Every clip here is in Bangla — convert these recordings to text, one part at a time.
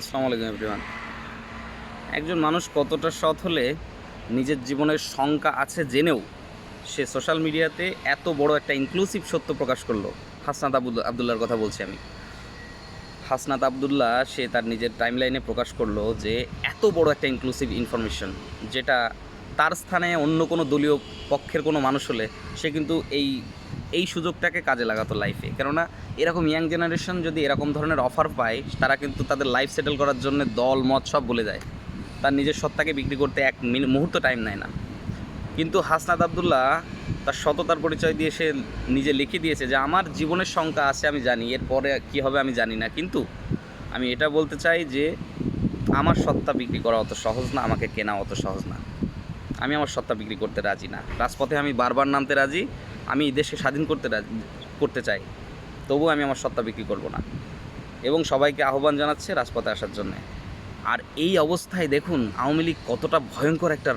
আসসালামু আলাইকুম এভরিওয়ান একজন মানুষ কতটা সৎ হলে নিজের জীবনের শঙ্কা আছে জেনেও সে সোশ্যাল মিডিয়াতে এত বড় একটা ইনক্লুসিভ সত্য প্রকাশ করল। হাসনাত আবদুল্লার কথা বলছি আমি। হাসনাত আবদুল্লাহ, সে তার নিজের টাইমলাইনে প্রকাশ করল যে এত বড় একটা ইনক্লুসিভ ইনফরমেশন যেটা তার স্থানে অন্য কোনো দলীয় পক্ষের কোনো মানুষ হলে সে কিন্তু এই এই সুযোগটাকে কাজে লাগাতো লাইফে কেননা এরকম ইয়াং জেনারেশন যদি এরকম ধরনের অফার পায়, তারা কিন্তু তাদের লাইফ সেটেল করার জন্য দল, মত সব বলে যায়। তার নিজের সত্তাকে বিক্রি করতে এক মুহূর্ত টাইম নেয় না। কিন্তু হাসনাত আবদুল্লাহ তার সততার পরিচয় দিয়ে সে নিজে লিখে দিয়েছে যে, আমার জীবনের সংখ্যা আছে, আমি জানি, এরপরে কী হবে আমি জানি না। কিন্তু আমি এটা বলতে চাই যে, আমার সত্তা বিক্রি করা অত সহজ না, আমাকে কেনা অত সহজ না। আমি আমার সত্তা বিক্রি করতে রাজি না। রাজপথে আমি বারবার নামতে রাজি আমি এই দেশকে স্বাধীন করতে করতে চাই, তবুও আমি আমার সত্তা বিক্রি করব না। এবং সবাইকে আহ্বান জানাচ্ছে রাজপথে আসার জন্য। আর এই অবস্থায় দেখুন, আওয়ামী লীগ কতটা ভয়ঙ্কর একটা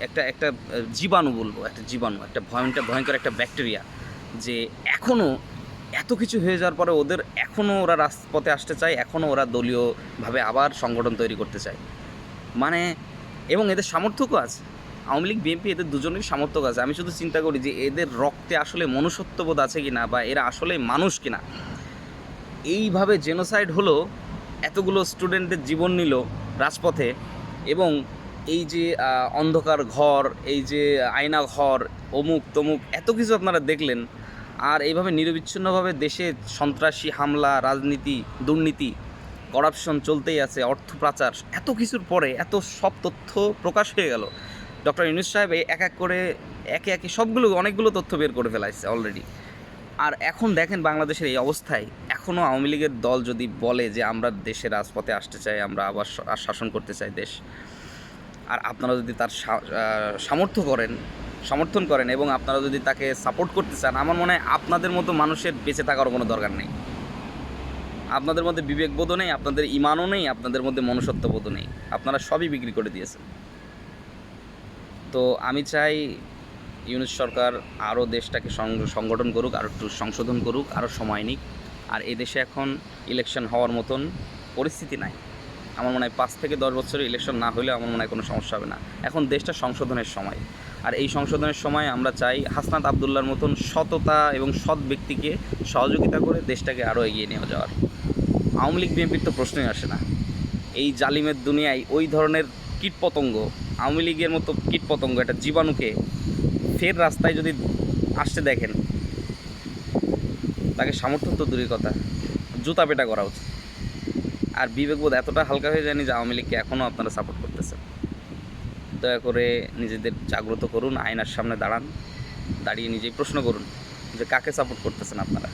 একটা একটা জীবাণু বলব, একটা জীবাণু, একটা ভয়ঙ্কর ভয়ঙ্কর একটা ব্যাকটেরিয়া যে এখনও এত কিছু হয়ে যাওয়ার পরে ওদের এখনও ওরা রাজপথে আসতে চায় এখনও ওরা দলীয়ভাবে আবার সংগঠন তৈরি করতে চায়। মানে এবং এদের সামর্থ্যও আছে। আওয়ামী লীগ, বিএনপি এদের দুজনেরই সামর্থ্য আছে। আমি শুধু চিন্তা করি যে এদের রক্তে আসলে মনুষ্যত্ববোধ আছে কিনা বা এরা আসলে মানুষ কিনা। এইভাবে জেনোসাইড হলো, এতগুলো স্টুডেন্টদের জীবন নিল রাজপথে এবং এই যে অন্ধকার ঘর, এই যে, আয়না ঘর, অমুক তমুক, এত কিছু আপনারা দেখলেন। আর এইভাবে নিরবিচ্ছিন্নভাবে দেশে সন্ত্রাসী, হামলা, রাজনীতি, দুর্নীতি করাপশন চলতেই আছে অর্থ পাচার এত কিছুর পরে এত সব তথ্য প্রকাশ হয়ে গেল। ডক্টর ইউনুস সাহেব এক এক করে একে একে সবগুলো, অনেকগুলো তথ্য বের করে ফেলাইছে অলরেডি আর এখন দেখেন বাংলাদেশের এই অবস্থায় এখনও আওয়ামী লীগের দল যদি বলে যে আমরা দেশের রাজপথে আসতে চাই, আমরা আবার শাসন করতে চাই দেশ, আর আপনারা যদি তার সামর্থ্য করেন, সমর্থন করেন এবং আপনারা যদি তাকে সাপোর্ট করতে চান, আমার মনে হয় আপনাদের মতো মানুষের বেঁচে থাকার কোনো দরকার নেই। আপনাদের মধ্যে বিবেকবোধও নেই, আপনাদের ইমানও নেই, আপনাদের মধ্যে মনুষ্যত্ববোধও নেই। আপনারা সবই বিক্রি করে দিয়েছেন। তো আমি চাই ইউনিট সরকার আরও দেশটাকে সংগঠন করুক, আরও একটু সংশোধন করুক, আরও সময় নিক। আর এই দেশে এখন ইলেকশন হওয়ার মতন পরিস্থিতি নাই। আমার মনে হয় পাঁচ থেকে দশ বছরের ইলেকশন না হলে আমার মনে হয় কোনো সমস্যা হবে না। এখন দেশটা সংশোধনের সময়। আর এই সংশোধনের সময় আমরা চাই হাসনাত আবদুল্লার মতন সততা এবং সৎ ব্যক্তিকে সহযোগিতা করে দেশটাকে আরও এগিয়ে নিয়ে যাওয়ার। আওয়ামী লীগ, বিএনপির তো প্রশ্নই আসে না। এই জালিমের দুনিয়ায় ওই ধরনের কীটপতঙ্গ আওয়ামী লীগের মতো কীটপতঙ্গ, একটা জীবাণুকে ফের রাস্তায় যদি আসতে দেখেন, তাকে সামর্থ্য তো দূরের কথা। জুতা পেটা করা উচিত। আর বিবেকবোধ এতটা হালকা হয়ে যায়নি যে আওয়ামী লীগকে এখনও আপনারা সাপোর্ট করতেছেন। দয়া করে নিজেদের জাগ্রত করুন, আয়নার সামনে দাঁড়ান, দাঁড়িয়ে নিজেই প্রশ্ন করুন যে কাকে সাপোর্ট করতেছেন আপনারা?